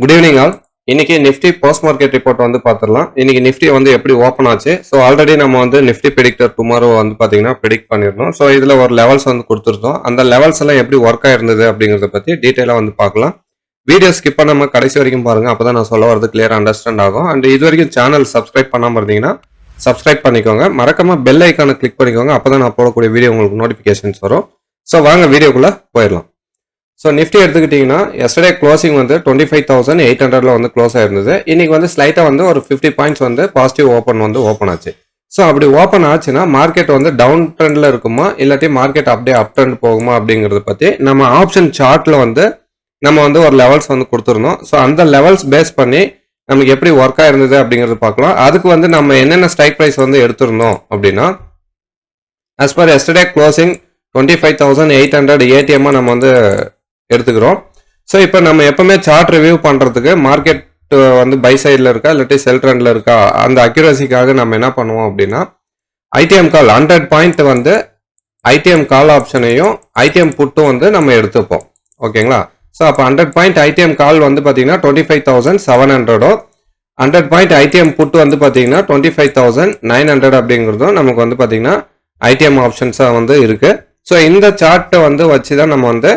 Good evening all இன்னைக்கு Nifty post market report வந்து பார்த்துடலாம். இன்னைக்கு நிஃப்டி வந்து எப்படி ஓப்பன் ஆச்சு? ஸோ ஆல்ரெடி நம்ம வந்து நிஃப்டி ப்ரிடிக்டர் டுமாரோ வந்து பார்த்தீங்கன்னா ப்ரிடிக்ட் பண்ணிருந்தோம் ஸோ இதில் ஒரு லெவல்ஸ் வந்து கொடுத்துருந்தோம். அந்த லெவல்ஸ் எல்லாம் எப்படி ஒர்க் ஆயிருந்தது அப்படிங்கிறத பற்றி டீட்டெயிலாக வந்து பார்க்கலாம். வீடியோ ஸ்கிப் பண்ணாமல் கடைசி வரைக்கும் பாருங்கள் அப்போ தான் நான் சொல்ல வரது கிளியர் அண்டர்ஸ்டாண்ட் ஆகும். அண்ட் இது வரைக்கும் சேனல் சப்ஸ்கிரைப் பண்ணாமல் இருந்தீங்கன்னா சப்ஸ்கிரைப் பண்ணிக்கோங்க. மறக்காமல் பெல் ஐக்கானை கிளிக் பண்ணிக்கோங்க. அப்பதான் நான் போடக்கூடிய வீடியோ உங்களுக்கு நோட்டிஃபிகேஷன்ஸ் வரும். ஸோ வாங்க வீடியோக்குள்ளே போயிடலாம். ஸோ நிஃப்டி எடுத்துக்கிட்டிங்கன்னா எஸ்டர்டே க்ளோசிங் வந்து டுவெண்ட்டி ஃபைவ் தௌசண்ட் எயிட் ஹண்ட்ரட்ல வந்து க்ளோஸ் ஆயிருந்தது. இன்னைக்கு வந்து ஸ்லைட்டாக வந்து ஒரு ஃபிஃப்டி பாயிண்ட்ஸ் வந்து பாசிட்டிவ் ஓப்பன் வந்து ஓப்பன் ஆச்சு. ஸோ அப்படி ஓப்பன் ஆச்சுன்னா மார்க்கெட் வந்து டவுன் ட்ரெண்ட்ல இருக்குமா இல்லாட்டி மார்க்கெட் அப்படியே அப் ட்ரெண்ட் போகுமா அப்படிங்கிறத பற்றி நம்ம ஆப்ஷன் சார்ட்ல வந்து நம்ம வந்து ஒரு லெவல்ஸ் வந்து கொடுத்துருந்தோம் ஸோ அந்த லெவல்ஸ் பேஸ் பண்ணி நமக்கு எப்படி ஒர்க் ஆயிருந்தது அப்படிங்கிறது பார்க்கலாம். அதுக்கு வந்து நம்ம என்னென்ன ஸ்ட்ரைக் ப்ரைஸ் வந்து எடுத்திருந்தோம் அப்படின்னா as per yesterday closing twenty five thousand eight hundred ஏடிஎம்மாக நம்ம வந்து எடுத்துக்கிறோம். ஸோ இப்போ நம்ம எப்பவுமே சார்ட் ரிவ்யூ பண்ணுறதுக்கு மார்க்கெட் வந்து பை சைடில் இருக்கா இல்லாட்டி செல் ட்ரெண்டில் இருக்கா அந்த அக்யூரசிக்காக நம்ம என்ன பண்ணுவோம் அப்படின்னா ஐடிஎம் கால் ஹண்ட்ரட் பாயிண்ட் வந்து ஐடிஎம் கால் ஆப்ஷனையும் ஐடிஎம் புட்டும் வந்து நம்ம எடுத்துப்போம். ஓகேங்களா? ஸோ அப்போ ஹண்ட்ரட் பாயிண்ட் ஐடிஎம் கால் வந்து பார்த்தீங்கன்னா டுவெண்ட்டி ஃபைவ் தௌசண்ட் செவன் ஹண்ட்ரடோ ஹண்ட்ரட் பாயிண்ட் ஐடிஎம் புட் வந்து பார்த்தீங்கன்னா twenty five thousand nine hundred அப்படிங்கிறதும் நமக்கு வந்து பார்த்தீங்கன்னா ஐடிஎம் ஆப்ஷன்ஸாக வந்து இருக்குது ஸோ இந்த சார்ட்டை வந்து வச்சு தான் நம்ம வந்து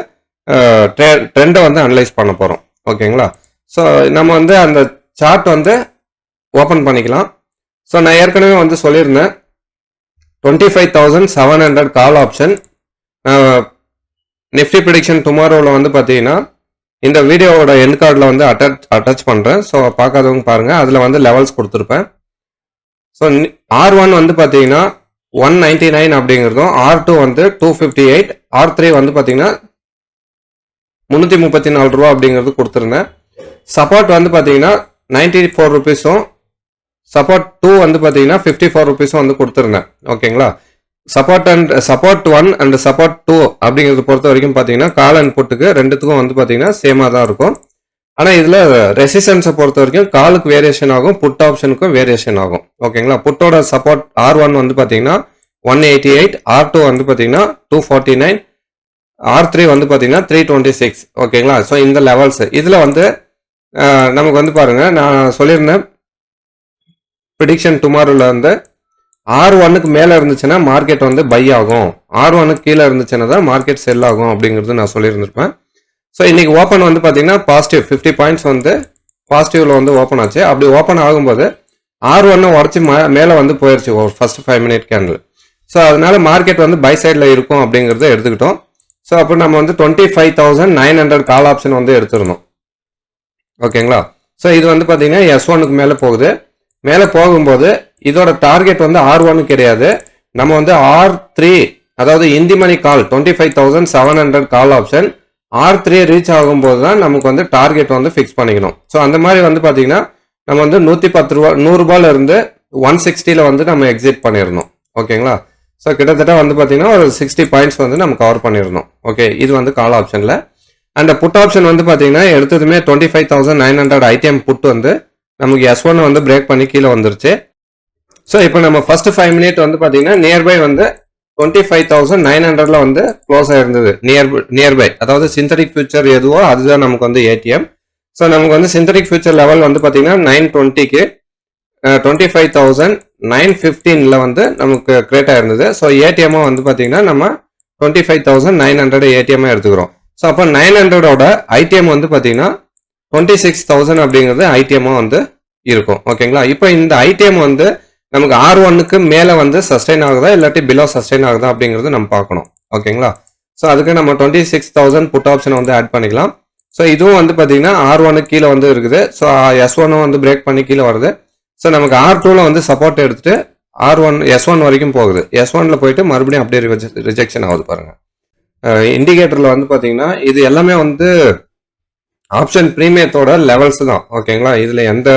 ட்ரெண்டை வந்து அனலைஸ் பண்ண போகிறோம் ஓகேங்களா? ஸோ நம்ம வந்து அந்த சார்ட் வந்து ஓப்பன் பண்ணிக்கலாம். ஸோ நான் ஏற்கனவே வந்து சொல்லியிருந்தேன். Twenty five thousand seven hundred call option Nifty prediction டுமாரோவில் வந்து பார்த்தீங்கன்னா இந்த வீடியோவோட எண்ட் கார்டில் வந்து அட்டாச் அட்டாச் பண்ணுறேன் ஸோ பார்க்காதவங்க பாருங்கள் அதில் வந்து லெவல்ஸ் கொடுத்துருப்பேன். ஸோ ஆர் ஒன் வந்து பார்த்தீங்கன்னா ஒன் நைன்டி நைன் அப்படிங்கிறதும் ஆர் டூ வந்து two fifty eight R three வந்து பார்த்தீங்கன்னா முந்நூற்றி முப்பத்தி நாலு ரூபா அப்படிங்கிறது கொடுத்துருந்தேன். சப்போர்ட் வந்து பார்த்தீங்கன்னா நைன்டி ஃபோர் ருபீஸும் சப்போர்ட் டூ வந்து பார்த்தீங்கன்னா ஃபிஃப்டி ஃபோர் ருபீஸும் வந்து கொடுத்துருந்தேன். ஓகேங்களா support and support one and support two அப்படிங்கிறது பொறுத்த வரைக்கும் பார்த்தீங்கன்னா கால் அண்ட் புட்டுக்கு ரெண்டுத்துக்கும் வந்து பார்த்தீங்கன்னா சேமாக தான் இருக்கும். ஆனால் இதில் ரெசிஸ்டன்ஸை பொறுத்த வரைக்கும் காலுக்கு வேரியேஷன் ஆகும் புட் ஆப்ஷனுக்கும் வேரியேஷன் ஆகும். ஓகேங்களா புட்டோட சப்போர்ட் ஆர் ஒன் வந்து பார்த்தீங்கன்னா one eighty eight R two வந்து பார்த்தீங்கன்னா two forty nine R three வந்து பார்த்தீங்கன்னா த்ரீ டுவெண்ட்டி சிக்ஸ் ஓகேங்களா ஸோ இந்த லெவல்ஸ் இதில் வந்து நமக்கு வந்து பாருங்கள் நான் சொல்லியிருந்தேன். ப்ரிடிக்ஷன் டுமாரோவில் வந்து ஆர் ஒன்னுக்கு மேலே இருந்துச்சுன்னா மார்க்கெட் வந்து பை ஆகும். ஆர் ஒன்னுக்கு கீழே இருந்துச்சுன்னா தான் மார்க்கெட் செல் ஆகும் அப்படிங்கிறது நான் சொல்லியிருந்திருப்பேன். ஸோ இன்னைக்கு ஓப்பன் வந்து பார்த்தீங்கன்னா பாசிட்டிவ் ஃபிஃப்டி பாயிண்ட்ஸ் வந்து பாசிட்டிவில் வந்து ஓப்பன் ஆச்சு. அப்படி ஓப்பன் ஆகும்போது ஆர் ஒன்று உடச்சி மேலே வந்து போயிடுச்சு ஒரு first five minute candle so அதனால மார்க்கெட் வந்து பை சைடில் இருக்கும் அப்படிங்கிறத எடுத்துக்கிட்டோம். ஸோ அப்போ நம்ம வந்து twenty five thousand nine hundred call option வந்து எடுத்திருந்தோம். ஓகேங்களா? ஸோ இது வந்து பார்த்தீங்கன்னா எஸ் ஒனுக்கு மேலே போகுது. மேலே போகும்போது இதோட டார்கெட் வந்து ஆர் ஒன்னு கிடையாது. நம்ம வந்து ஆர் த்ரீ அதாவது in the money call twenty five thousand seven hundred call option R three reach ஆகும்போது தான் நமக்கு வந்து டார்கெட் வந்து ஃபிக்ஸ் பண்ணிக்கணும். ஸோ அந்த மாதிரி வந்து பார்த்தீங்கன்னா நம்ம வந்து நூற்றி பத்து ரூபா நூறுரூபாலேருந்து ஒன் சிக்ஸ்டியில் வந்து நம்ம எக்ஸிட் பண்ணிடணும். ஓகேங்களா? ஸோ கிட்டத்தட்ட வந்து பார்த்தீங்கன்னா ஒரு சிக்ஸ்டி பாயிண்ட்ஸ் வந்து நம்ம கவர் பண்ணிடணும் ஓகே இது வந்து கால் ஆப்ஷனில் அந்த புட் ஆப்ஷன் வந்து பார்த்தீங்கன்னா எடுத்ததுமே twenty five thousand nine hundred ITM put வந்து நமக்கு எஸ் ஒன் வந்து பிரேக் பண்ணி கீழே வந்துருச்சு. ஸோ இப்போ நம்ம ஃபர்ஸ்ட் ஃபைவ் மினிட் வந்து பார்த்தீங்கன்னா நியர்பை வந்து டுவெண்ட்டி ஃபைவ் தௌசண்ட் நைன் ஹண்ட்ரட்ல வந்து க்ளோஸ் ஆயிருந்தது. நியர் நியர்பை அதாவது சிந்தடிக் ஃபியூச்சர் எதுவோ அதுதான் நமக்கு வந்து ஏடிஎம் ஸோ நமக்கு வந்து சிந்தடிக் ஃபியூச்சர் லெவல் வந்து பார்த்தீங்கன்னா நைன் டுவெண்ட்டிக்கு டுவெண்ட்டி ஃபைவ் தௌசண்ட் நைன் ஃபிஃப்டீனில் வந்து நமக்கு கிரியேட் ஆயிருந்தது. ஸோ ஏடிஎம்மாக வந்து பார்த்தீங்கன்னா நம்ம twenty five thousand nine hundred ஏடிஎம்மாக எடுத்துக்கிறோம். ஸோ அப்போ நைன் ஹண்ட்ரடோட ஐடிஎம் வந்து பார்த்தீங்கன்னா டுவெண்ட்டி சிக்ஸ் தௌசண்ட் அப்படிங்கிறது ஐடிஎம்மாக வந்து இருக்கும். ஓகேங்களா இப்போ இந்த ஐடிஎம் வந்து நமக்கு ஆர் ஒன்னுக்கு மேலே வந்து சஸ்டைன் ஆகுதா இல்லாட்டி பிலோ சஸ்டைன் ஆகுதா அப்படிங்கிறது நம்ம பார்க்கணும். ஓகேங்களா ஸோ அதுக்கு நம்ம twenty six thousand put option வந்து ஆட் பண்ணிக்கலாம். ஸோ இதுவும் வந்து பார்த்தீங்கன்னா ஆர் ஒன்னு கீழே வந்து இருக்குது. ஸோ எஸ் ஒன்னும் வந்து பிரேக் பண்ணி கீழே வருது. ஸோ நமக்கு ஆர் டூவில் வந்து சப்போர்ட் எடுத்துட்டு ஆர் ஒன் எஸ் ஒன் வரைக்கும் போகுது. எஸ் ஒனில் போயிட்டு மறுபடியும் அப்படியே ரிஜெக்ஷன் ஆகுது பாருங்கள் இண்டிகேட்டரில் வந்து பார்த்தீங்கன்னா இது எல்லாமே வந்து ஆப்ஷன் ப்ரீமியத்தோட லெவல்ஸ் தான். ஓகேங்களா இதில் எந்த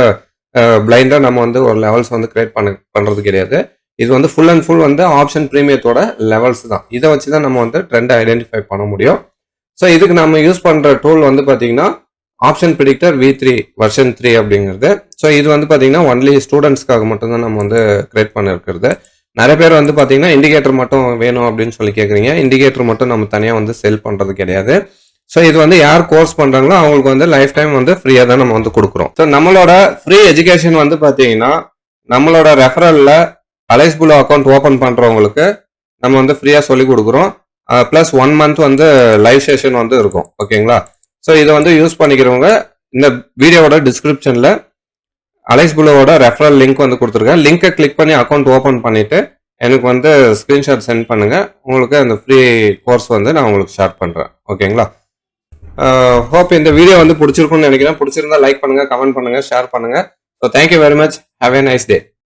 பிளைண்டாக நம்ம வந்து ஒரு லெவல்ஸ் வந்து கிரியேட் பண்ண பண்ணுறது கிடையாது. இது வந்து ஃபுல் அண்ட் ஃபுல் வந்து ஆப்ஷன் ப்ரீமியத்தோட லெவல்ஸ் தான். இதை வச்சு தான் நம்ம வந்து ட்ரெண்டை ஐடென்டிஃபை பண்ண முடியும். ஸோ இதுக்கு நம்ம யூஸ் பண்ணுற டூல் வந்து பார்த்தீங்கன்னா option predictor V three version three அப்படிங்கிறது. ஸோ இது வந்து பார்த்தீங்கன்னா ஒன்லி ஸ்டூடெண்ட்ஸ்க்காக மட்டும்தான் நம்ம வந்து கிரியேட் பண்ணிருக்கிறது. நிறைய பேர் வந்து பார்த்தீங்கன்னா இண்டிகேட்டர் மட்டும் வேணும் அப்படின்னு சொல்லி கேட்குறீங்க இண்டிகேட்டர் மட்டும் நம்ம தனியாக வந்து செல் பண்ணுறது கிடையாது. ஸோ இது வந்து யார் கோர்ஸ் பண்ணுறாங்களோ அவங்களுக்கு வந்து லைஃப் டைம் வந்து ஃப்ரீயாக தான் நம்ம வந்து கொடுக்குறோம். ஸோ நம்மளோட ஃப்ரீ எஜுகேஷன் வந்து பார்த்தீங்கன்னா நம்மளோட ரெஃபரல்ல அலைஸ் புலோ அக்கௌண்ட் ஓப்பன் பண்ணுறவங்களுக்கு நம்ம வந்து ஃப்ரீயாக சொல்லி கொடுக்குறோம். ப்ளஸ் ஒன் மந்த் வந்து லைவ் செஷன் வந்து இருக்கும். ஓகேங்களா ஸோ இதை வந்து யூஸ் பண்ணிக்கிறவங்க இந்த வீடியோவோட டிஸ்கிரிப்ஷனில் அலைஸ் புலோவோட ரெஃபரல் லிங்க் வந்து கொடுத்துருக்கேன் லிங்கை கிளிக் பண்ணி அக்கௌண்ட் ஓப்பன் பண்ணிவிட்டு எனக்கு வந்து ஸ்க்ரீன்ஷாட் சென்ட் பண்ணுங்கள் உங்களுக்கு அந்த ஃப்ரீ கோர்ஸ் வந்து நான் உங்களுக்கு ஷேர் பண்ணுறேன் ஓகேங்களா ஹோப் uh, இந்த வீடியோ வந்து பிடிச்சிருக்கும்னு நினைக்கிறேன். பிடிச்சிருந்தா லைக் பண்ணுங்கள் கமெண்ட் பண்ணுங்கள் ஷேர் பண்ணுங்க. So thank you very much have a nice day